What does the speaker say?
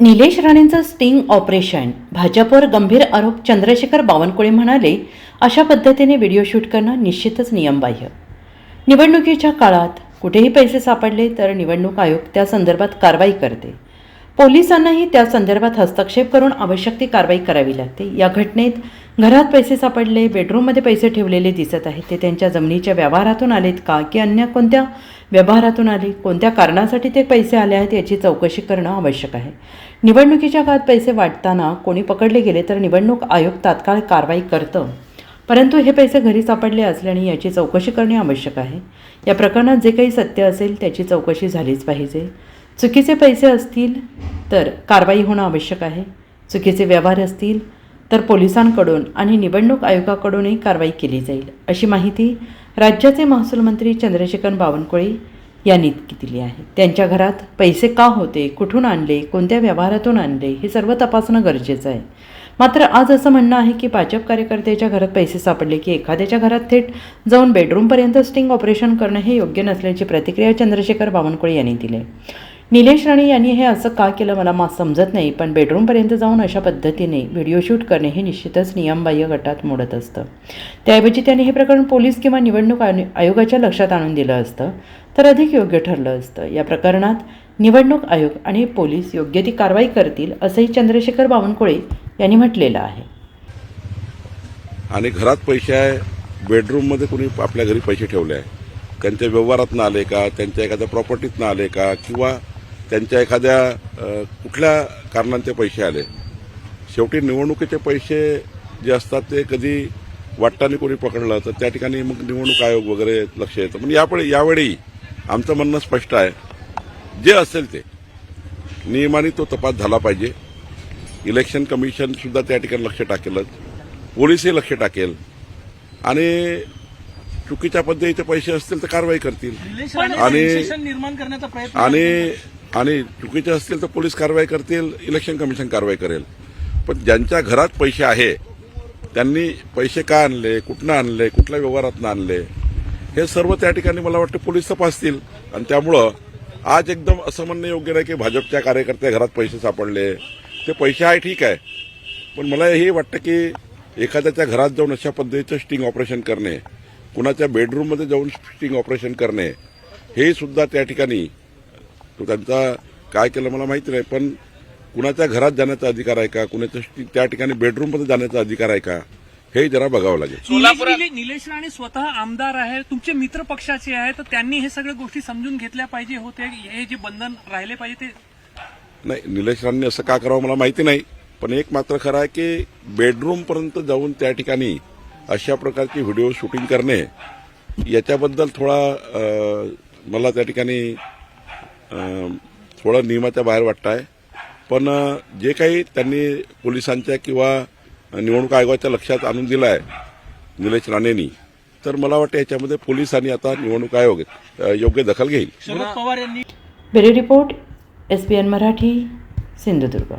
निलेश राणेंचं sting operation भाजपवर गंभीर आरोप चंद्रशेखर बावनकुळे म्हणाले अशा पद्धतीने व्हिडिओ शूट करणं निश्चितच नियमबाह्य. निवडणुकीच्या काळात कुठेही पैसे सापडले तर निवडणूक आयोग त्या संदर्भात कारवाई करते. पोलिसांनाही त्या संदर्भात हस्तक्षेप करून आवश्यक ती कारवाई करावी लागते. या घटनेत घरात पैसे सापडले बेडरूममध्ये पैसे ठेवलेले दिसत आहेत. ते त्यांच्या जमिनीच्या व्यवहारातून आलेत का? की अन्य कोणत्या व्यवहारातून आले? कोणत्या कारणासाठी ते पैसे आले आहेत याची चौकशी करणं आवश्यक आहे. निवडणुकीच्या काळात पैसे वाटताना कोणी पकडले गेले तर निवडणूक आयोग तात्काळ कारवाई करतं. परंतु हे पैसे घरी सापडले असल्याने याची चौकशी करणे आवश्यक आहे. या प्रकरणात जे काही सत्य असेल त्याची चौकशी झालीच पाहिजे. चुकीचे पैसे असतील तर कारवाई होणं आवश्यक आहे. चुकीचे व्यवहार असतील तर पोलिसांकडून आणि निवडणूक आयोगाकडूनही कारवाई केली जाईल अशी माहिती राज्याचे महसूल मंत्री चंद्रशेखर बावनकुळे यांनी दिली आहे. त्यांच्या घरात पैसे का होते कुठून आणले कोणत्या व्यवहारातून आणले हे सर्व तपासणं गरजेचं आहे. मात्र आज असं म्हणणं आहे की भाजप कार्यकर्त्याच्या घरात पैसे सापडले की एखाद्याच्या घरात थेट जाऊन बेडरूमपर्यंत स्टिंग ऑपरेशन करणं हे योग्य नसल्याची प्रतिक्रिया चंद्रशेखर बावनकुळे यांनी दिली निलेश राणे यांनी हे असं का केलं मला मा समजत नाही पण बेडरूमपर्यंत जाऊन अशा पद्धतीने व्हिडिओ शूट करणे हे निश्चितच नियमबाह्य गटात मोडत असतं. त्याऐवजी त्यांनी हे प्रकरण पोलीस किंवा निवडणूक आयोगाच्या लक्षात आणून दिलं असतं तर अधिक योग्य ठरलं असतं. या प्रकरणात निवडणूक आयोग आणि पोलीस योग्य ती कारवाई करतील असंही चंद्रशेखर बावनकुळे यांनी म्हटलेलं आहे. आणि घरात पैसे आहे बेडरूममध्ये कोणी आपल्या घरी पैसे ठेवले आहे. त्यांच्या व्यवहारातनं आले का? त्यांच्या एखाद्या प्रॉपर्टीतनं आले का? किंवा त्यांच्या एखाद्या कुठल्या कारणाने ते पैसे आले. शेवटी निवडणुकीचे पैसे जे असतात ते कधी वाटताना कोणी पकडलं तर त्या ठिकाणी मग निवडणूक आयोग वगैरे लक्ष येतं. पण यापुढे यावेळी आमचं म्हणणं स्पष्ट आहे. जे असेल ते. नियमाने तो तपास झाला पाहिजे. इलेक्शन कमिशन सुद्धा त्या ठिकाणी लक्ष टाकेलच पोलीसही लक्ष टाकेल. आणि चुकीच्या पद्धतीचे पैसे असतील तर कारवाई करतील. आणि आणि आणि चुकीचे असतील तर पोलीस कारवाई करतील इलेक्शन कमिशन कारवाई करेल. पण ज्यांच्या घरात पैसे आहे त्यांनी पैसे का आणले कुठनं आणले कुठल्या व्यवहारातनं आणले हे सर्व त्या ठिकाणी मला वाटतं पोलीस तपासतील. आणि त्यामुळं आज एकदम असं म्हणणं योग्य नाही की भाजपच्या कार्यकर्त्या घरात पैसे सापडले. ते पैसे आहे ठीक आहे. पण मला हे वाटतं की एखाद्याच्या घरात जाऊन अशा पद्धतीचं स्टिंग ऑपरेशन करणे कुणाच्या बेडरूममध्ये जाऊन स्टिंग ऑपरेशन करणे हे सुद्धा त्या ठिकाणी तो त्यांचा काय केलं मला माहिती नाही पण कुणाच्या घरात जाण्याचा अधिकार आहे का? कुणाच्या त्या ठिकाणी बेडरूममध्ये जाण्याचा अधिकार आहे का? हे जरा बघावं लागेल. सोलापूर निलेश राणे स्वतः आमदार आहे तुमचे मित्र पक्षाचे आहे तर त्यांनी हे सगळ्या गोष्टी समजून घेतल्या पाहिजे होते. हे जे बंधन राहिले पाहिजे ते नाही निलेश राणेंनी असं का करावं मला माहिती नाही पण एक मात्र खरं आहे की बेडरूमपर्यंत जाऊन त्या ठिकाणी अशा प्रकारची व्हिडिओ शूटिंग करणे याच्याबद्दल थोडा मला त्या ठिकाणी थोडं नियमाच्या बाहेर वाटतं आहे पण जे काही त्यांनी पोलिसांच्या किंवा निवडणूक आयोगाच्या लक्षात आणून दिलं आहे निलेश राणेंनी तर मला वाटतं याच्यामध्ये पोलिसांनी आता निवडणूक आयोग योग्य दखल घेईल. शरद पवार यांनी bureau report S B N Marathi Sindhudurg.